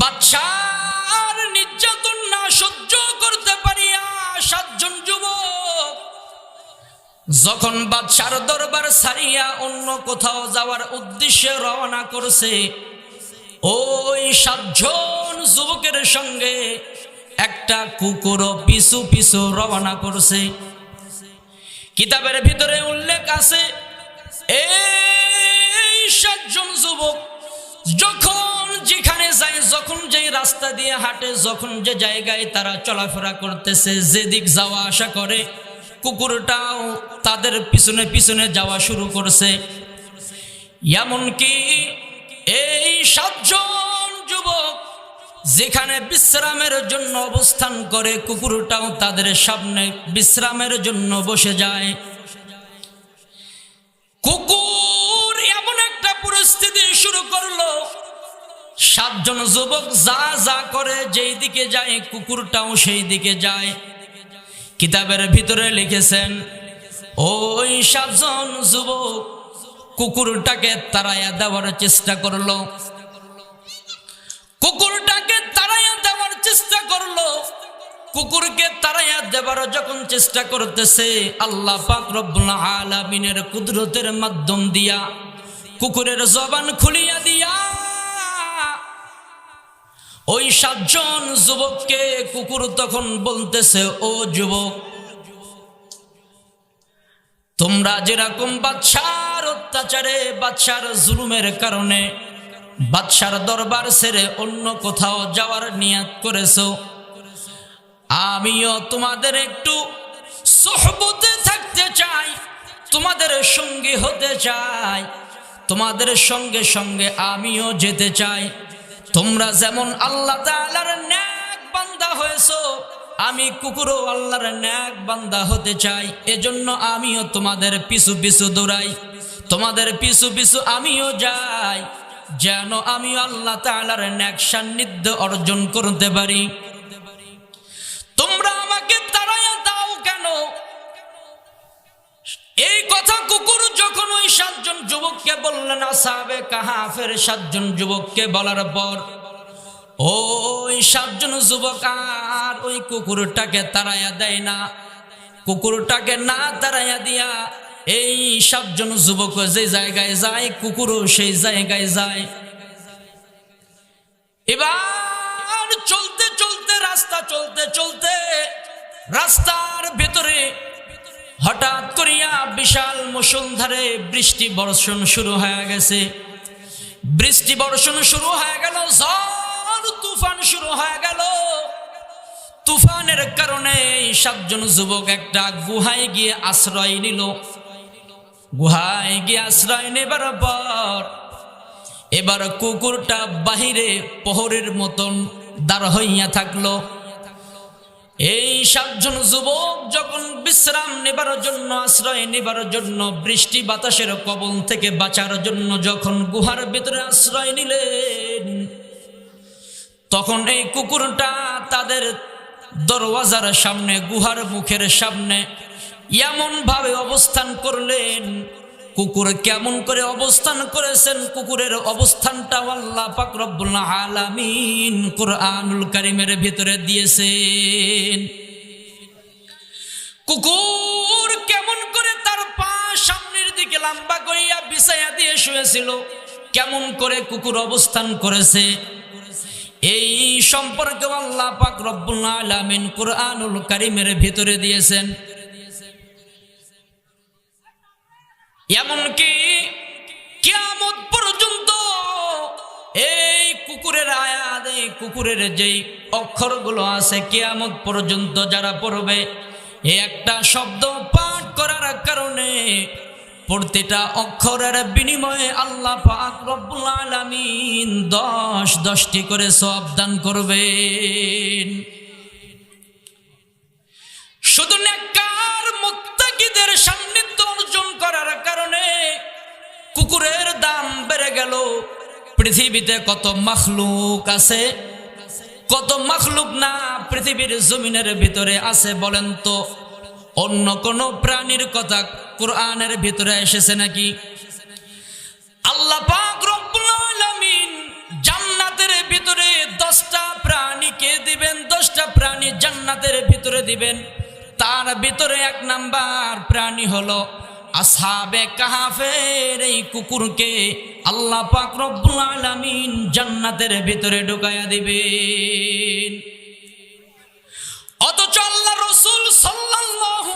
বাদশার নির্যাতন না সহ্য করতে পারিয়া সাতজন যুবক যখন বাদশার দরবার সারিয়া অন্য কোথাও যাওয়ার উদ্দেশ্যে রওনা করছে, ওই সাতজন যুবকের সঙ্গে একটা কুকুরও পিছু পিছু রওনা করছে। কিতাবের ভিতরে উল্লেখ আছে, এই সাতজন যুবক যেখানে যায়, যখন যে রাস্তা দিয়ে হাঁটে, যখন যে জায়গায় তারা চলাফেরা করতেছে, যেদিক যাওয়া করে, কুকুরটাও তাদের পিছনে পিছনে যাওয়া শুরু করছে। এমনকি এই সাতজন যুবক যেখানে বিশ্রামের জন্য অবস্থান করে, কুকুরটাও তাদের সামনে বিশ্রামের জন্য বসে যায়। কুকুর এমন একটা পরিস্থিতি শুরু করল সাতজন যুবক যা যা করে, যেই দিকে যায়, কুকুরটাও সেই দিকে যায়। কিতাবের ভিতরে লিখেছেন, ওই সাতজন যুবক কুকুরটাকে তাড়াইয়া দেওয়ার চেষ্টা করল। কুকুরটাকে তাড়াইয়া দেওয়ার চেষ্টা করল। কুকুরকে তাড়াইয়া দেবার যখন চেষ্টা করতেছে, আল্লাহ পাক রব্বুল আলামিনের কুদরতের মাধ্যম দিয়া কুকুরের জবান খুলিয়া দিয়া ওই সাতজন যুবককে কুকুর তখন বলতেছে, ও যুবক, তোমরা যেরকম বাদশার অত্যাচারে, বাদশার জুলুমের কারণে, বাদশার দরবার ছেড়ে অন্য কোথাও যাওয়ার নিয়াত করেছ, আমিও তোমাদের একটু সহবতে থাকতে চাই, তোমাদের সঙ্গে হতে চাই, তোমাদের সঙ্গে সঙ্গে আমিও যেতে চাই। তোমরা যেমন আল্লাহ তাআলার ন্যাক বান্দা হয়েছো, আমি কুকুরও আল্লাহর ন্যাক বান্দা হতে চাই, এজন্য আমিও তোমাদের পিছু পিছু দৌড়াই, তোমাদের পিছু পিছু আমিও যাই, যেন আমি আল্লাহ তাআলার ন্যাক সান্নিধ্য অর্জন করতে পারি। আসাবে কাহাফের সাতজন যুবককে বলার পর, ওই সাতজন যুবক আর ওই কুকুরটাকে তাড়াইয়া দেয় না। কুকুরটাকে না তাড়াইয়া দিয়া এই সাতজন যুবক যে জায়গায় যায়, কুকুরও সেই জায়গায় যায়। এবার চলতে চলতে, রাস্তা চলতে চলতে রাস্তার ভেতরে হঠাৎ করিয়া বিশাল মুসলধারে বৃষ্টি বর্ষণ শুরু হয়ে গেছে। বৃষ্টি বর্ষণ শুরু হয়ে গেল তুফান শুরু হয়ে গেল। তুফানের কারণে সাতজন যুবক একটা গুহায় গিয়ে আশ্রয় নিল। গুহায় গিয়ে আশ্রয় নেবার পর এবার কুকুরটা বাহিরে প্রহরের মতন দাঁড় হইয়া থাকল। এই সাতজন যুবক যখন বিশ্রাম নেবার জন্য, আশ্রয় নেবার জন্য, বৃষ্টি বাতাসের কবল থেকে বাঁচার জন্য যখন গুহার ভেতরে আশ্রয় নিলেন, তখন এই কুকুরটা তাদের দরওয়াজার সামনে, গুহার মুখের সামনে এমন ভাবে অবস্থান করলেন কুকুর কেমন করে অবস্থান করেছেন? কুকুরের অবস্থানটা আল্লাহ পাক রব্বুল আলামিন কোরআনুল কারিমের ভিতরে দিয়েছেন। কুকুর কেমন করে তার পা সামনের দিকে লম্বা করিয়া বিছাইয়া দিয়ে শুয়েছিল? কেমন করে কুকুর অবস্থান করেছে? এই সম্পর্কে আল্লাহ পাক রব্বুল আলামিন কোরআনুল কারিমের ভিতরে দিয়েছেন। এমনকি কিয়ামত পর্যন্ত এই কুকুরের আয়াত, এই কুকুরের যেই অক্ষরগুলো আছে, কিয়ামত পর্যন্ত যারা পড়বে একটা শব্দ পাঠ করার কারণে প্রতিটা অক্ষরের বিনিময়ে আল্লাহ পাক রব্বুল আলামিন দশ দশটি করে সব দান করবেন। শুধু নেককার সান্নিধ্য অর্জন করার কারণে কুকুরের দাম বেড়ে গেল। পৃথিবীতে কত মখলুক আছে? কত মখলুক না পৃথিবীর জমিনের ভিতরে আছে বলেন তো? অন্য কোন প্রাণীর কথা কোরআনের ভিতরে এসেছে নাকি? আল্লাহ পাক জান্নাতের ভিতরে দশটা প্রাণীকে দিবেন, দশটা প্রাণী জান্নাতের ভিতরে দিবেন। তার ভিতরে এক নাম্বার প্রাণী হলো আসাবে কাহাফের এই কুকুরকে আল্লাহ পাক রব্বুল আলামিন জান্নাতের ভিতরে ঢুকায়া দিবেন। অথচ আল্লাহ রসুল সাল্লাল্লাহু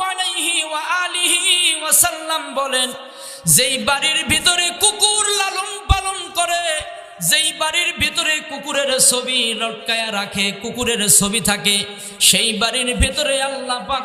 আলিহি ওয়াসাল্লাম বলেন, যেই বাড়ির ভিতরে কুকুর লালন পালন করে, যেই বাড়ির ভিতরে কুকুরের ছবি লটকায়া রাখে, কুকুরের ছবি থাকে, সেই বাড়ির ভিতরে আল্লাহ পাক